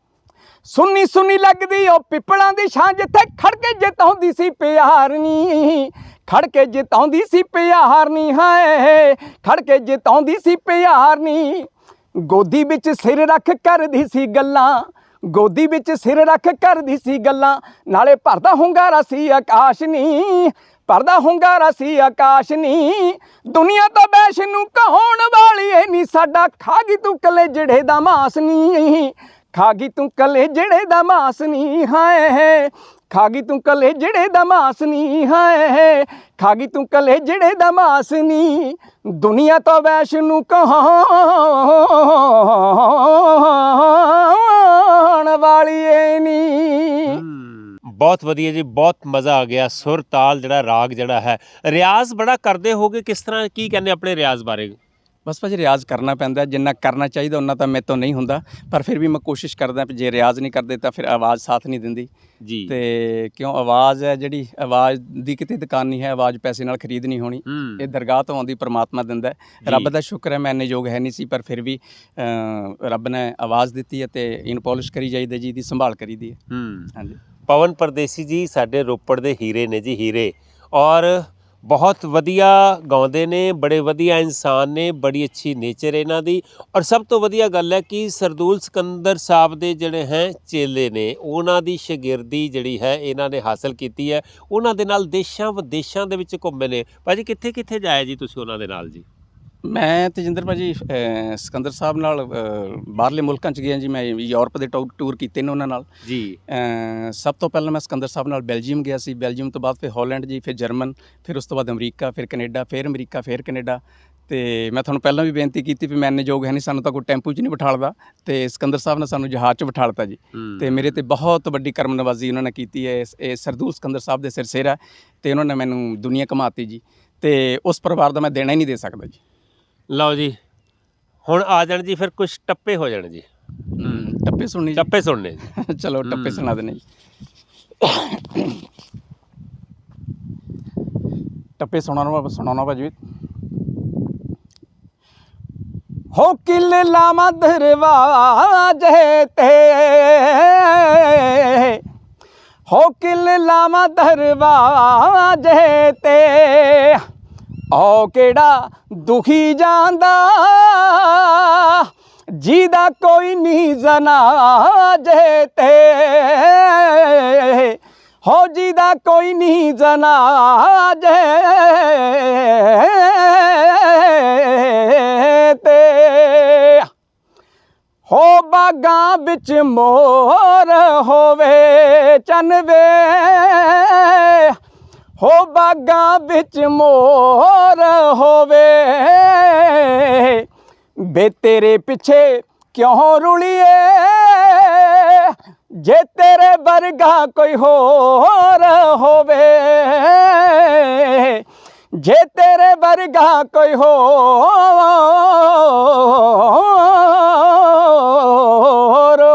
ਸੁੰਨੀ ਸੁੰਨੀ ਲੱਗਦੀ ਉਹ ਪਿੱਪਲਾਂ ਦੀ ਛਾਂ ਜਿੱਥੇ ਖੜ ਕੇ ਜਿਤਾਉਂਦੀ ਸੀ ਪਿਆਰਨੀ। ਖੜ ਕੇ ਜਿਤਾਉਂਦੀ ਸੀ ਪਿਆਰਨੀ, ਹਾਏ ਖੜ ਕੇ ਜਿਤਾਉਂਦੀ ਸੀ ਪਿਆਰਨੀ। ਗੋਦੀ ਵਿੱਚ ਸਿਰ ਰੱਖ ਕਰਦੀ ਸੀ ਗੱਲਾਂ, ਗੋਦੀ ਵਿੱਚ ਸਿਰ ਰੱਖ ਕਰਦੀ ਸੀ ਗੱਲਾਂ, ਨਾਲੇ ਭਰਦਾ ਹੁੰਗਾਰਾ ਸੀ ਆਕਾਸ਼ ਨੀ ਭਰਦਾ ਹੁੰਗਾਰਾ ਸੀ ਆਕਾਸ਼ ਨੀ। ਦੁਨੀਆ ਤੋਂ ਬੈਸ਼ ਨੂੰ ਕਹਾਉਣ ਵਾਲੀ ਏ ਨੀ। ਸਾਡਾ ਖਾਗੀ ਤੂੰ ਕਲੇ ਜਿਹੜੇ ਦਾ ਮਾਸ ਨੀ। ਖਾਗੀ ਤੂੰ ਕਲੇ ਜਿਹੜੇ ਦਾ ਮਾਸ ਨੀ। ਹਾਏ ਖਾਗੀ ਤੂੰ ਕਲੇ ਜਿਹੜੇ ਦਾ ਮਾਸ ਨੀ। ਹਾਏ ਖਾਗੀ ਤੂੰ ਕਲੇ ਜਿਹੜੇ ਦਾ ਮਾਸ ਨੀ। ਦੁਨੀਆ ਤੋਂ ਵੈਸ਼ ਨੂੰ ਕਹਾਉਣ ਵਾਲੀ ਏ ਨੀ। ਬਹੁਤ ਵਧੀਆ ਜੀ ਬਹੁਤ ਮਜ਼ਾ ਆ ਗਿਆ ਸੁਰ ਤਾਲ ਜਿਹੜਾ ਰਾਗ ਜਿਹੜਾ ਹੈ। ਰਿਆਜ਼ ਬੜਾ ਕਰਦੇ ਹੋਗੇ ਕਿਸ ਤਰ੍ਹਾਂ ਕੀ ਕਹਿੰਦੇ ਆਪਣੇ ਰਿਆਜ਼ ਬਾਰੇ? ਬਸ ਭਾਜੀ ਰਿਆਜ਼ ਕਰਨਾ ਪੈਂਦਾ ਜਿੰਨਾ ਕਰਨਾ ਚਾਹੀਦਾ ਉਹਨਾਂ ਤਾਂ ਮੇਰੇ ਤੋਂ ਨਹੀਂ ਹੁੰਦਾ। ਪਰ ਫਿਰ ਵੀ ਮੈਂ ਕੋਸ਼ਿਸ਼ ਕਰਦਾ ਵੀ ਜੇ ਰਿਆਜ਼ ਨਹੀਂ ਕਰਦੇ ਤਾਂ ਫਿਰ ਆਵਾਜ਼ ਸਾਥ ਨਹੀਂ ਦਿੰਦੀ। ਜੀ। ਤੇ ਕਿਉਂ ਆਵਾਜ਼ ਹੈ ਜਿਹੜੀ ਆਵਾਜ਼ ਦੀ ਕਿਤੇ ਦੁਕਾਨ ਨਹੀਂ ਹੈ ਆਵਾਜ਼ ਪੈਸੇ ਨਾਲ ਖਰੀਦ ਨਹੀਂ ਹੋਣੀ। ਹੂੰ। ਇਹ ਦਰਗਾਹ ਤੋਂ ਆਉਂਦੀ ਪ੍ਰਮਾਤਮਾ ਦਿੰਦਾ ਹੈ। ਰੱਬ ਦਾ ਸ਼ੁਕਰ ਹੈ ਮੈਂ ਇੰਨੇ ਯੋਗ ਹੈ ਨਹੀਂ ਸੀ ਪਰ ਫਿਰ ਵੀ ਰੱਬ ਨੇ ਆਵਾਜ਼ ਦਿੱਤੀ ਹੈ ਤੇ ਇਹਨੂੰ ਪਾਲਿਸ਼ ਕਰੀ ਜਾਈਦਾ ਜੀ ਦੀ ਸੰਭਾਲ ਕਰੀਦੀ ਹੈ। ਹੂੰ। ਹਾਂਜੀ। ਪਵਨ ਪਰਦੇਸੀ ਜੀ ਸਾਡੇ ਰੋਪੜ ਦੇ ਹੀਰੇ ਨੇ ਜੀ ਹੀਰੇ। ਔਰ ਬਹੁਤ ਵਧੀਆ ਗਾਉਂਦੇ ਨੇ, ਬੜੇ ਵਧੀਆ ਇਨਸਾਨ ਨੇ, ਬੜੀ ਅੱਛੀ ਨੇਚਰ ਇਹਨਾਂ ਦੀ। ਔਰ ਸਭ ਤੋਂ ਵਧੀਆ ਗੱਲ ਹੈ ਕਿ ਸਰਦੂਲ ਸਿਕੰਦਰ ਸਾਹਿਬ ਦੇ ਜਿਹੜੇ ਹੈ ਚੇਲੇ ਨੇ, ਉਹਨਾਂ ਦੀ ਸ਼ਾਗਿਰਦੀ ਜਿਹੜੀ ਹੈ ਇਹਨਾਂ ਨੇ ਹਾਸਲ ਕੀਤੀ ਹੈ। ਉਹਨਾਂ ਦੇ ਨਾਲ ਦੇਸ਼ਾਂ ਵਿਦੇਸ਼ਾਂ ਦੇ ਵਿੱਚ ਘੁੰਮੇ ਨੇ। ਭਾਜੀ ਕਿੱਥੇ ਕਿੱਥੇ ਜਾਇਆ ਜੀ ਤੁਸੀਂ ਉਹਨਾਂ ਦੇ ਨਾਲ ਜੀ? ਮੈਂ ਤੇਜਿੰਦਰ ਭਾਜੀ ਅ, ਸਿਕੰਦਰ ਸਾਹਿਬ ਨਾਲ ਬਾਹਰਲੇ ਮੁਲਕਾਂ ਚ ਗਿਆ ਜੀ ਮੈਂ ਯੂਰਪ ਦੇ ਟੂ- ਟੂਰ ਕੀਤੇ ਨੇ ਉਹਨਾਂ ਨਾਲ। ਜੀ। ਸਭ ਤੋਂ ਪਹਿਲਾਂ ਮੈਂ ਸਿਕੰਦਰ ਸਾਹਿਬ ਨਾਲ ਬੈਲਜੀਅਮ ਗਿਆ ਸੀ। ਬੈਲਜੀਅਮ ਤੋਂ ਬਾਅਦ ਫਿਰ ਹਾਲੈਂਡ ਜੀ ਫਿਰ ਜਰਮਨ ਫਿਰ ਉਸ ਤੋਂ ਬਾਅਦ ਅਮਰੀਕਾ ਫਿਰ ਕੈਨੇਡਾ ਫਿਰ ਅਮਰੀਕਾ ਫਿਰ ਕੈਨੇਡਾ। ਤੇ ਮੈਂ ਤੁਹਾਨੂੰ ਪਹਿਲਾਂ ਵੀ ਬੇਨਤੀ ਕੀਤੀ ਵੀ ਮੈਂ ਇੰਨੇ ਯੋਗ ਹੈ ਨਹੀਂ ਸਾਨੂੰ ਤਾਂ ਕੋਈ ਟੈਂਪੂ 'ਚ ਨਹੀਂ ਬਿਠਾਲਦਾ। ਤੇ ਸਿਕੰਦਰ ਸਾਹਿਬ ਨੇ ਸਾਨੂੰ ਜਹਾਜ਼ 'ਚ ਬਿਠਾਲਤਾ ਜੀ। ਤੇ ਮੇਰੇ ਤੇ ਬਹੁਤ ਵੱਡੀ ਕਰਮ ਨਵਾਜ਼ੀ ਉਹਨਾਂ ਨੇ ਕੀਤੀ ਹੈ। ਇਸ- ਇਹ ਸਰਦੂਲ ਸਿਕੰਦਰ ਸਾਹਿਬ ਦੇ ਸਿਰਸੇਰਾ ਤੇ ਉਹਨਾਂ ਨੇ ਮੈਨੂੰ ਦੁਨੀਆ ਘਮਾਤੀ ਜੀ। ਤੇ ਉਸ ਪਰਿਵਾਰ ਦਾ ਮੈਂ ਦੇਣਾ ਹੀ ਨਹੀਂ ਦੇ ਸਕਦਾ ਜੀ। ਲਓ ਜੀ। ਹੁਣ ਆ ਜਾਣ ਜੀ ਫਿਰ ਕੁਝ ਟੱਪੇ ਹੋ ਜਾਣ ਜੀ। ਟੱਪੇ ਸੁਣਨੀ ਟੱਪੇ ਸੁਣਨੇ ਜੀ। ਜੀ *laughs* ਚਲੋ ਟੱਪੇ ਸੁਣਾ ਦੇਣੇ ਜੀ। ਟੱਪੇ ਸੁਣਾਉਣਾ ਸੁਣਾਉਣਾ ਭਾਜੀ ਹੋ ਕਿਲ ਲਾਮਾ ਦਰਵਾਜੇ ਤੇ। ਹੋ ਕਿਲ ਲਾਮਾ ਦਰਵਾਜੇ ਤੇ। ਓ ਕਿਹੜਾ ਦੁਖੀ ਜਾਂਦਾ? ਜਿਹਦਾ ਕੋਈ ਨਹੀਂ ਜਨਾ ਜੇ ਤੇ। ਹੋ ਜਿਹਦਾ ਕੋਈ ਨਹੀਂ ਜਨਾ ਜੇ ਤੇ। ਹੋ ਬਾਗਾਂ ਵਿੱਚ ਮੋਰ ਹੋਵੇ ਚੰਨ ਵੇ। ਹੋ ਬਾਗਾਂ ਵਿੱਚ ਮੋਰ ਹੋਵੇ। ਬੇ ਤੇਰੇ ਪਿੱਛੇ ਕਿਉਂ ਰੁਲੀਏ? ਜੇ ਤੇਰੇ ਵਰਗਾ ਕੋਈ ਹੋਰ ਹੋਵੇ। ਜੇ ਤੇਰੇ ਵਰਗਾ ਕੋਈ ਹੋਰ ਹੋਵੇ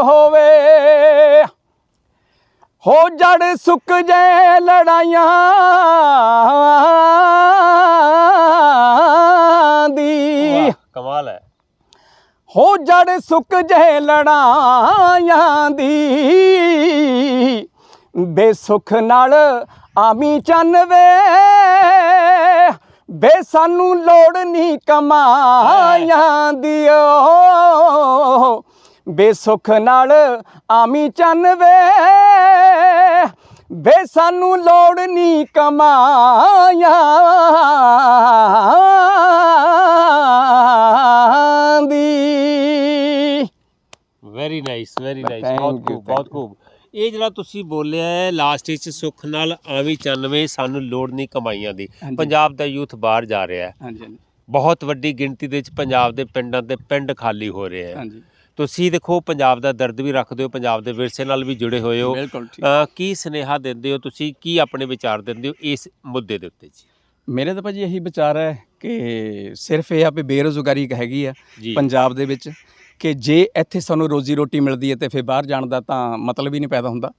ਹੋ ਜੜ ਸੁੱਕ ਜੇ ਲੜਾਈਆਂ ਦੀ। ਕਮਾਲ ਹੈ। ਹੋ ਜੜ ਸੁੱਕ ਜੇ ਲੜਾਈਆਂ ਦੀ। ਬੇਸੁਖ ਨਾਲ ਆਮੀ ਚੰਨ ਵੇ। ਬੇ ਸਾਨੂੰ ਲੋੜ ਨਹੀਂ ਕਮਾਈਆਂ ਦੀ ਓ। ਬੇਸੁਖ ਨਾਲ ਆਮੀ ਚੰਨ ਵੇ। ਬੇ ਸਾਨੂੰ ਲੋੜ ਨਹੀਂ ਕਮਾਈਆਂ। ਦੀ। ਵੈਰੀ ਨਾਈਸ ਵੈਰੀ ਨਾਈਸ ਬਹੁਤ ਖੂਬ ਬਹੁਤ. ਖੂਬ। ਇਹ ਜਿਹੜਾ ਤੁਸੀਂ ਬੋਲਿਆ ਹੈ ਲਾਸਟ ਵਿੱਚ ਸੁੱਖ ਨਾਲ ਆਵੀ 94 ਸਾਨੂੰ ਲੋੜ ਨਹੀਂ ਕਮਾਈਆਂ ਦੀ। ਪੰਜਾਬ ਦਾ ਯੂਥ ਬਾਹਰ ਜਾ ਰਿਹਾ ਹੈ। ਬਹੁਤ ਵੱਡੀ ਗਿਣਤੀ ਦੇ ਵਿੱਚ ਪੰਜਾਬ ਦੇ ਪਿੰਡਾਂ ਦੇ ਪਿੰਡ ਖਾਲੀ ਹੋ ਰਹੇ ਹੈ। ਹਾਂਜੀ। ਤੁਸੀਂ ਦੇਖੋ ਪੰਜਾਬ ਦਾ ਦਰਦ ਵੀ ਰੱਖਦੇ ਹੋ ਪੰਜਾਬ ਦੇ ਵਿਰਸੇ ਨਾਲ ਵੀ ਜੁੜੇ ਹੋਏ ਹੋ। ਬਿਲਕੁਲ ਠੀਕ। ਅਹ ਕੀ ਸੁਨੇਹਾ ਦਿੰਦੇ ਹੋ ਤੁਸੀਂ? ਕੀ ਆਪਣੇ ਵਿਚਾਰ ਦਿੰਦੇ ਹੋ ਇਸ ਮੁੱਦੇ ਦੇ ਉੱਤੇ ਜੀ? ਮੇਰੇ ਤਾਂ ਭਾਜੀ ਇਹੀ ਵਿਚਾਰ ਹੈ ਕਿ ਸਿਰਫ ਇਹ ਆ ਵੀ ਬੇਰੋਜ਼ਗਾਰੀ ਇੱਕ ਹੈਗੀ ਆ ਜੀ। ਪੰਜਾਬ ਦੇ ਵਿੱਚ। ਕਿ ਜੇ ਇੱਥੇ ਸਾਨੂੰ ਰੋਜ਼ੀ ਰੋਟੀ ਮਿਲਦੀ ਹੈ ਤੇ ਫਿਰ ਬਾਹਰ ਜਾਣ ਦਾ ਤਾਂ ਮਤਲਬ ਹੀ ਨਹੀਂ ਪੈਦਾ ਹੁੰਦਾ।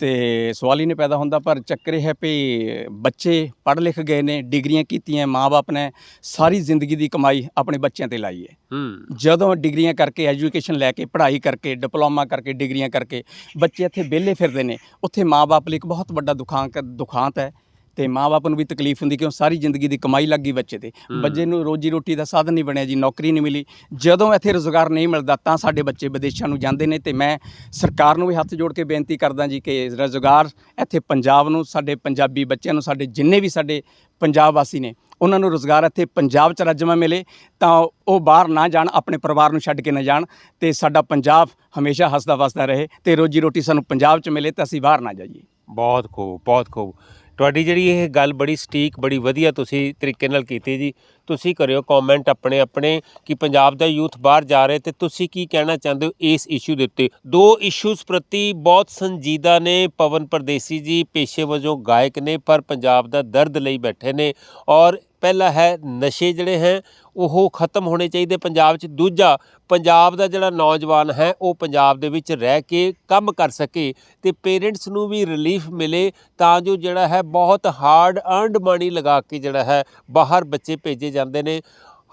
ਤੇ ਸਵਾਲ ਹੀ ਨਹੀਂ ਪੈਦਾ ਹੁੰਦਾ ਪਰ ਚੱਕਰ ਇਹ ਹੈ ਵੀ ਬੱਚੇ ਪੜ੍ਹ ਲਿਖ ਗਏ ਨੇ ਡਿਗਰੀਆਂ ਕੀਤੀਆਂ ਮਾਪੇ ਨੇ ਸਾਰੀ ਜ਼ਿੰਦਗੀ ਦੀ ਕਮਾਈ ਆਪਣੇ ਬੱਚਿਆਂ ਤੇ ਲਾਈ ਹੈ। ਹੂੰ। ਜਦੋਂ ਡਿਗਰੀਆਂ ਕਰਕੇ ਐਜੂਕੇਸ਼ਨ ਲੈ ਕੇ ਪੜ੍ਹਾਈ ਕਰਕੇ ਡਿਪਲੋਮਾ ਕਰਕੇ ਡਿਗਰੀਆਂ ਕਰਕੇ ਬੱਚੇ ਇੱਥੇ ਵਿਹਲੇ ਫਿਰਦੇ ਨੇ ਉੱਥੇ ਮਾਪੇ ਲਈ ਇੱਕ ਬਹੁਤ ਵੱਡਾ ਦੁਖਾਂਤ ਦੁਖਾਂਤ ਹੈ ਤੇ ਮਾਪੇ ਨੂੰ ਵੀ ਤਕਲੀਫ ਹੁੰਦੀ ਕਿਉਂ? ਸਾਰੀ ਜ਼ਿੰਦਗੀ ਦੀ ਕਮਾਈ ਲੱਗੀ ਬੱਚੇ ਤੇ। ਬੱਚੇ ਨੂੰ ਰੋਜੀ ਰੋਟੀ ਦਾ ਸਾਧਨ ਨਹੀਂ ਬਣਿਆ ਜੀ ਨੌਕਰੀ ਨਹੀਂ ਮਿਲੀ। ਜਦੋਂ ਇੱਥੇ ਰੋਜ਼ਗਾਰ ਨਹੀਂ ਮਿਲਦਾ ਤਾਂ ਸਾਡੇ ਬੱਚੇ ਵਿਦੇਸ਼ਾਂ ਨੂੰ ਜਾਂਦੇ ਨੇ ਤੇ ਮੈਂ ਸਰਕਾਰ ਨੂੰ ਵੀ ਹੱਥ ਜੋੜ ਕੇ ਬੇਨਤੀ ਕਰਦਾ ਜੀ ਕਿ ਰੋਜ਼ਗਾਰ ਇੱਥੇ ਪੰਜਾਬ ਨੂੰ ਸਾਡੇ ਪੰਜਾਬੀ ਬੱਚਿਆਂ ਨੂੰ ਸਾਡੇ ਜਿੰਨੇ ਵੀ ਸਾਡੇ ਪੰਜਾਬ ਵਾਸੀ ਨੇ ਉਹਨਾਂ ਨੂੰ ਰੋਜ਼ਗਾਰ ਇੱਥੇ ਪੰਜਾਬ ਚ ਰੱਜਮਾ ਮਿਲੇ ਤਾਂ ਉਹ ਬਾਹਰ ਨਾ ਜਾਣ ਆਪਣੇ ਪਰਿਵਾਰ ਨੂੰ ਛੱਡ ਕੇ ਨਾ ਜਾਣ ਤੇ ਸਾਡਾ ਪੰਜਾਬ ਹਮੇਸ਼ਾ ਹੱਸਦਾ ਵਸਦਾ ਰਹੇ ਤੇ ਰੋਜੀ ਰੋਟੀ ਸਾਨੂੰ ਪੰਜਾਬ ਚ ਮਿਲੇ ਤਾਂ ਅਸੀਂ ਬਾਹਰ ਨਾ ਜਾਈਏ। ਬਹੁਤ ਖੂਬ ਬਹੁਤ ਖੂਬ। ਤੁਹਾਡੀ ਜਿਹੜੀ ਇਹ ਗੱਲ ਬੜੀ ਸਟੀਕ, ਬੜੀ ਵਧੀਆ ਤੁਸੀਂ ਤਰੀਕੇ ਨਾਲ ਕੀਤੀ ਜੀ। ਤੁਸੀਂ ਕਰਿਓ ਕਮੈਂਟ ਆਪਣੇ ਆਪਣੇ ਕਿ ਪੰਜਾਬ ਦਾ ਯੂਥ ਬਾਹਰ ਜਾ ਰਿਹਾ ਤੇ ਤੁਸੀਂ ਕੀ ਕਹਿਣਾ ਚਾਹੁੰਦੇ ਹੋ ਇਸ ਇਸ਼ੂ ਦੇ ਉੱਤੇ? ਦੋ ਇਸ਼ੂਜ਼ ਪ੍ਰਤੀ ਬਹੁਤ ਸੰਜੀਦਾ ਨੇ ਪਵਨ ਪਰਦੇਸੀ ਜੀ, ਪੇਸ਼ੇ ਵਜੋਂ ਗਾਇਕ ਨੇ, ਪਰ ਪੰਜਾਬ ਦਾ ਦਰਦ ਲਈ ਬੈਠੇ ਨੇ ਔਰ ਪਹਿਲਾ ਹੈ ਨਸ਼ੇ ਜਿਹੜੇ ਹੈ, ਉਹ ਖਤਮ ਹੋਣੇ ਚਾਹੀਦੇ ਪੰਜਾਬ 'ਚ। ਦੂਜਾ, ਪੰਜਾਬ ਦਾ ਜਿਹੜਾ ਨੌਜਵਾਨ ਹੈ, ਉਹ ਪੰਜਾਬ ਦੇ ਵਿੱਚ ਰਹਿ ਕੇ ਕੰਮ ਕਰ ਸਕੇ ਤੇ ਪੇਰੈਂਟਸ ਨੂੰ ਵੀ ਰਿਲੀਫ ਮਿਲੇ ਤਾਂ ਜੋ ਜਿਹੜਾ ਹੈ, ਬਹੁਤ ਹਾਰਡ ਅਰਨਡ ਮਨੀ ਲਗਾ ਕੇ ਜਿਹੜਾ ਹੈ, ਬਾਹਰ ਬੱਚੇ ਭੇਜੇ ਜਾਂਦੇ ਨੇ।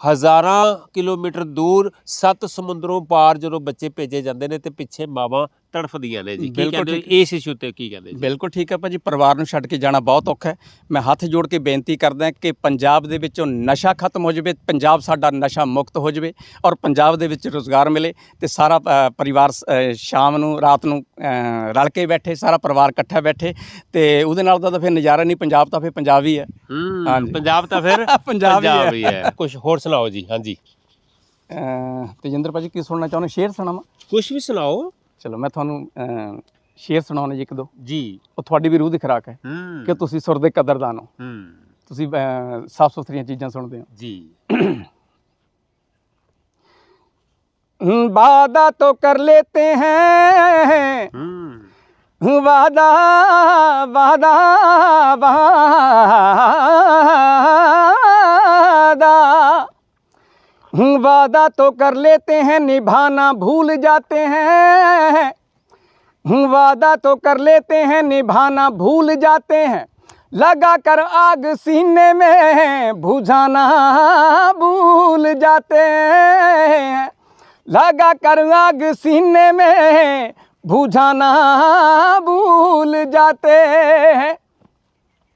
ਹਜ਼ਾਰਾਂ ਕਿਲੋਮੀਟਰ ਦੂਰ ਸੱਤ ਸਮੁੰਦਰੋਂ ਪਾਰ ਜਦੋਂ ਬੱਚੇ ਭੇਜੇ ਜਾਂਦੇ ਨੇ ਤੇ ਪਿੱਛੇ ਮਾਵਾਂ ਤੜਫਦੀਆਂ ਨੇ ਜੀ। ਕੀ ਬਿਲਕੁਲ ਕਹਿੰਦੇ। ਇਸ ਇਸ਼ੂ ਤੇ ਕੀ ਕਹਿੰਦੇ ਜੀ? ਬਿਲਕੁਲ ਠੀਕ ਹੈ ਭਾਜੀ ਪਰਿਵਾਰ ਨੂੰ ਛੱਡ ਕੇ ਜਾਣਾ ਬਹੁਤ ਔਖਾ ਹੈ। ਮੈਂ ਹੱਥ ਜੋੜ ਕੇ ਬੇਨਤੀ ਕਰਦਾ ਕਿ ਪੰਜਾਬ ਦੇ ਵਿੱਚੋਂ ਨਸ਼ਾ ਖਤਮ ਹੋ ਜਾਵੇ ਪੰਜਾਬ ਸਾਡਾ ਨਸ਼ਾ ਮੁਕਤ ਹੋ ਜਾਵੇ ਔਰ ਪੰਜਾਬ ਦੇ ਵਿੱਚ ਰੋਜ਼ਗਾਰ ਮਿਲੇ ਤੇ ਸਾਰਾ ਪਰਿਵਾਰ ਸ਼ਾਮ ਨੂੰ ਰਾਤ ਨੂੰ ਰਲ ਕੇ ਬੈਠੇ ਸਾਰਾ ਪਰਿਵਾਰ ਇਕੱਠਾ ਬੈਠੇ ਤੇ ਉਹਦੇ ਨਾਲ ਦਾ ਤਾਂ ਫਿਰ ਨਜ਼ਾਰਾ ਨਹੀਂ ਪੰਜਾਬ ਤਾਂ ਫਿਰ ਪੰਜਾਬ ਹੀ। ਹੈ ਹਾਂਜੀ। ਪੰਜਾਬ ਤਾਂ ਫਿਰ *laughs* ਪੰਜਾਬ ਹੀ। ਹੈ। *laughs* ਕੁਝ ਹੋਰ ਸੁਣਾਓ ਜੀ ਹਾਂਜੀ। ਤੇਜਿੰਦਰ ਭਾਜੀ ਕੀ ਸੁਣਨਾ ਚਾਹੁੰਦੇ? ਸ਼ੇਰ ਸੁਣਾਵਾਂ। ਕੁਝ ਵੀ ਸੁਣਾਓ। ਚਲੋ ਮੈਂ ਤੁਹਾਨੂੰ ਅ, ਸ਼ੇਰ ਸੁਣਾਉਣਾ ਜੀ ਇੱਕ ਦੋ ਜੀ ਉਹ ਤੁਹਾਡੀ ਵੀ ਰੂਹ ਦੀ ਖੁਰਾਕ ਹੈ ਹੂੰ ਕਿ ਤੁਸੀਂ ਸੁਰ ਦੇ ਕਦਰਦਾਨ ਹੋ ਹੂੰ ਤੁਸੀਂ ਸਾਫ ਸੁਥਰੀਆਂ ਚੀਜ਼ਾਂ ਸੁਣਦੇ ਹੋ ਜੀ वादा तो कर लेते हैं ਹੂੰ वादा वादा वादा वादा तो कर लेते हैं, निभाना भूल जाते हैं। वादा तो कर लेते हैं, निभाना भूल जाते हैं। लगा कर आग सीने में बुझाना भूल जाते हैं। लगा कर आग सीने में बुझाना भूल जाते हैं।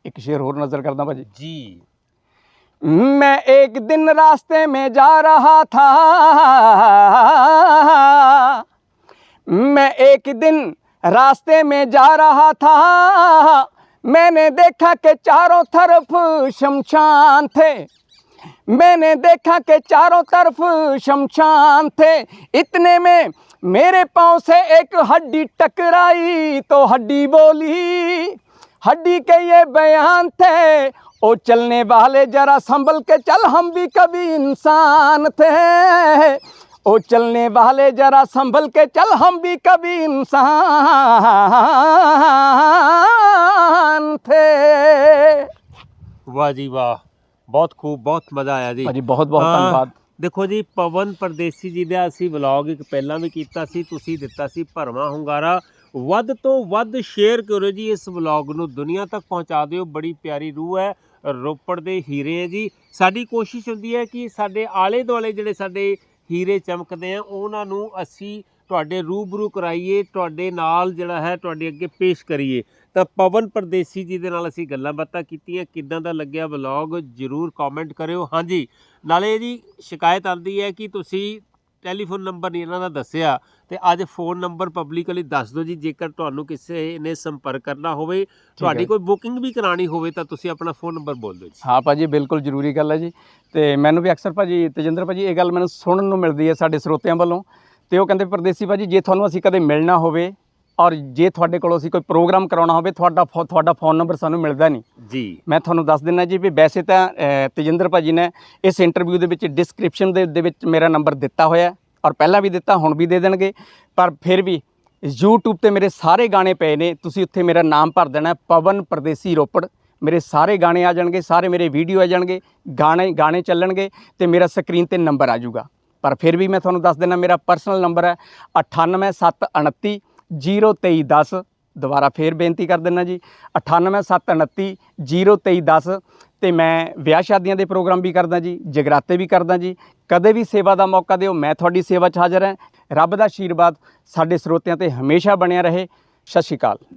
एक शेर और नज़र करना भाजी। ਜੀ मैं एक दिन रास्ते में जा रहा था। मैं एक दिन रास्ते में जा रहा था। मैंने देखा कि चारों तरफ़ शमशान थे। मैंने देखा कि चारों तरफ़ शमशान थे। इतने में मेरे पाँव से एक हड्डी टकराई तो हड्डी बोली, हड्डी के ये बयान थे ओ चलने वाले जरा संभल के चल हम भी कभी इंसान थे ओ चलने वाले जरा संभल के चल हम भी कभी इंसान थे ਵਾਹ ਜੀ ਵਾਹ ਬਹੁਤ ਖੂਬ ਬਹੁਤ ਮਜ਼ਾ ਆਇਆ ਜੀ ਭਾਜੀ ਬਹੁਤ ਬਹੁਤ ਹਾਂ, ਧੰਨਵਾਦ ਦੇਖੋ ਜੀ ਪਵਨ ਪਰਦੇਸੀ ਜੀ ਦਾ ਅਸੀਂ ਵਲੌਗ ਇੱਕ ਪਹਿਲਾਂ ਵੀ ਕੀਤਾ ਸੀ ਤੁਸੀਂ ਦਿੱਤਾ ਸੀ ਭਰਵਾਂ ਹੁੰਗਾਰਾ ਵੱਧ ਤੋਂ ਵੱਧ ਸ਼ੇਅਰ ਕਰੋ ਜੀ ਇਸ ਵਲੌਗ ਨੂੰ ਦੁਨੀਆ ਤੱਕ ਪਹੁੰਚਾ ਦਿਓ ਬੜੀ ਪਿਆਰੀ ਰੂਹ ਹੈ ਰੋਪੜ ਦੇ ਹੀਰੇ ਹੈ ਜੀ। ਸਾਡੀ ਕੋਸ਼ਿਸ਼ ਹੁੰਦੀ ਹੈ ਕਿ ਸਾਡੇ ਆਲੇ ਦੁਆਲੇ ਜਿਹੜੇ ਸਾਡੇ ਹੀਰੇ ਚਮਕਦੇ ਆ, ਉਹਨਾਂ ਨੂੰ ਅਸੀਂ ਤੁਹਾਡੇ ਰੂਬਰੂ ਕਰਾਈਏ, ਤੁਹਾਡੇ ਨਾਲ ਜਿਹੜਾ ਹੈ ਤੁਹਾਡੇ ਅੱਗੇ ਪੇਸ਼ ਕਰੀਏ। ਤਾਂ ਪਵਨ ਪਰਦੇਸੀ ਜੀ ਦੇ ਨਾਲ ਅਸੀਂ ਗੱਲਾਂ ਬਾਤਾਂ ਕੀਤੀਆਂ। ਕਿੱਦਾਂ ਦਾ ਲੱਗਿਆ ਵਲੌਗ ਜਰੂਰ ਕਮੈਂਟ ਕਰਿਓ। ਹਾਂਜੀ, ਨਾਲੇ ਜੀ ਸ਼ਿਕਾਇਤ ਆਉਂਦੀ ਹੈ ਕਿ ਤੁਸੀਂ ਟੈਲੀਫੋਨ ਨੰਬਰ ਨਹੀਂ ਇਹਨਾਂ ਦਾ ਦੱਸਿਆ ਤੇ ਅੱਜ ਫੋਨ ਨੰਬਰ ਪਬਲਿਕਲੀ ਦੱਸ ਦਿਓ ਜੀ ਜੇਕਰ ਤੁਹਾਨੂੰ ਕਿਸੇ ਨੇ ਸੰਪਰਕ ਕਰਨਾ ਹੋਵੇ ਤੁਹਾਡੀ। ਕੋਈ ਬੁਕਿੰਗ ਵੀ ਕਰਾਣੀ ਹੋਵੇ ਤਾਂ ਤੁਸੀਂ ਆਪਣਾ ਫੋਨ ਨੰਬਰ ਬੋਲ ਦਿਓ ਜੀ। ਹਾਂ ਭਾਜੀ ਬਿਲਕੁਲ ਜ਼ਰੂਰੀ ਗੱਲ ਹੈ ਜੀ। ਤੇ ਮੈਨੂੰ ਵੀ ਅਕਸਰ ਭਾਜੀ ਤੇਜਿੰਦਰ ਭਾਜੀ ਇਹ ਗੱਲ ਮੈਨੂੰ ਸੁਣਨ ਨੂੰ ਮਿਲਦੀ ਹੈ ਸਾਡੇ ਸਰੋਤਿਆਂ ਵੱਲੋਂ। ਤੇ ਉਹ ਕਹਿੰਦੇ ਪਰਦੇਸੀ ਭਾਜੀ ਜੇ ਤੁਹਾਨੂੰ ਅਸੀਂ ਕਦੇ ਮਿਲਣਾ ਹੋਵੇ ਔਰ ਜੇ ਤੁਹਾਡੇ ਕੋਲੋਂ ਅਸੀਂ ਕੋਈ ਪ੍ਰੋਗਰਾਮ ਕਰਾਉਣਾ ਹੋਵੇ ਤੁਹਾਡਾ ਫੋ- ਤੁਹਾਡਾ ਫੋਨ ਨੰਬਰ ਸਾਨੂੰ ਮਿਲਦਾ ਨਹੀਂ। ਜੀ। ਮੈਂ ਤੁਹਾਨੂੰ ਦੱਸ ਦਿੰਦਾ ਜੀ ਵੀ ਵੈਸੇ ਤਾਂ ਅ, ਤੇਜਿੰਦਰ ਭਾਜੀ ਨੇ ਇਸ ਇੰਟਰਵਿਊ ਦੇ ਵਿੱਚ ਡਿਸਕ੍ਰਿਪਸ਼ਨ ਦੇ ਦੇ ਵਿੱਚ ਮੇਰਾ ਨੰਬਰ ਦਿੱਤਾ ਹੋਇਆ ਹੈ ਔਰ ਪਹਿਲਾਂ ਵੀ ਦਿੱਤਾ ਹੁਣ ਵੀ ਦੇ ਦੇਣਗੇ। ਪਰ ਫਿਰ ਵੀ YouTube ਤੇ ਮੇਰੇ ਸਾਰੇ ਗਾਣੇ ਪਏ ਨੇ ਤੁਸੀਂ ਉੱਥੇ ਮੇਰਾ ਨਾਮ ਭਰ ਦੇਣਾ ਹੈ, ਪਵਨ ਪਰਦੇਸੀ ਰੋਪੜ। ਮੇਰੇ ਸਾਰੇ ਗਾਣੇ ਆ ਜਾਣਗੇ ਸਾਰੇ ਮੇਰੇ ਵੀਡੀਓ ਆ ਜਾਣਗੇ ਗਾਣੇ ਗਾਣੇ ਚੱਲਣਗੇ ਤੇ ਮੇਰਾ ਸਕਰੀਨ ਤੇ ਨੰਬਰ ਆ ਜਾਊਗਾ। ਪਰ ਫਿਰ ਵੀ ਮੈਂ ਤੁਹਾਨੂੰ ਦੱਸ ਦਿੰਦਾ ਮੇਰਾ ਪਰਸਨਲ ਨੰਬਰ ਹੈ 98729 02310 ਦੁਬਾਰਾ ਫੇਰ ਬੇਨਤੀ ਕਰ ਦਿੰਦਾ ਜੀ। 98729 02310 ਤੇ ਮੈਂ ਵਿਆਹ ਸ਼ਾਦੀਆਂ ਦੇ ਪ੍ਰੋਗਰਾਮ ਵੀ ਕਰਦਾ ਜੀ, ਜਗਰਾਤੇ ਵੀ ਕਰਦਾ ਜੀ। ਕਦੇ ਵੀ ਸੇਵਾ ਦਾ ਮੌਕਾ ਦਿਓ, ਮੈਂ ਤੁਹਾਡੀ ਸੇਵਾ 'ਚ ਹਾਜ਼ਰ ਹਾਂ। ਰੱਬ ਦਾ ਆਸ਼ੀਰਵਾਦ ਸਾਡੇ ਸਰੋਤਿਆਂ ਤੇ ਹਮੇਸ਼ਾ ਬਣਿਆ ਰਹੇ। ਸਤਿ ਸ਼੍ਰੀ ਅਕਾਲ।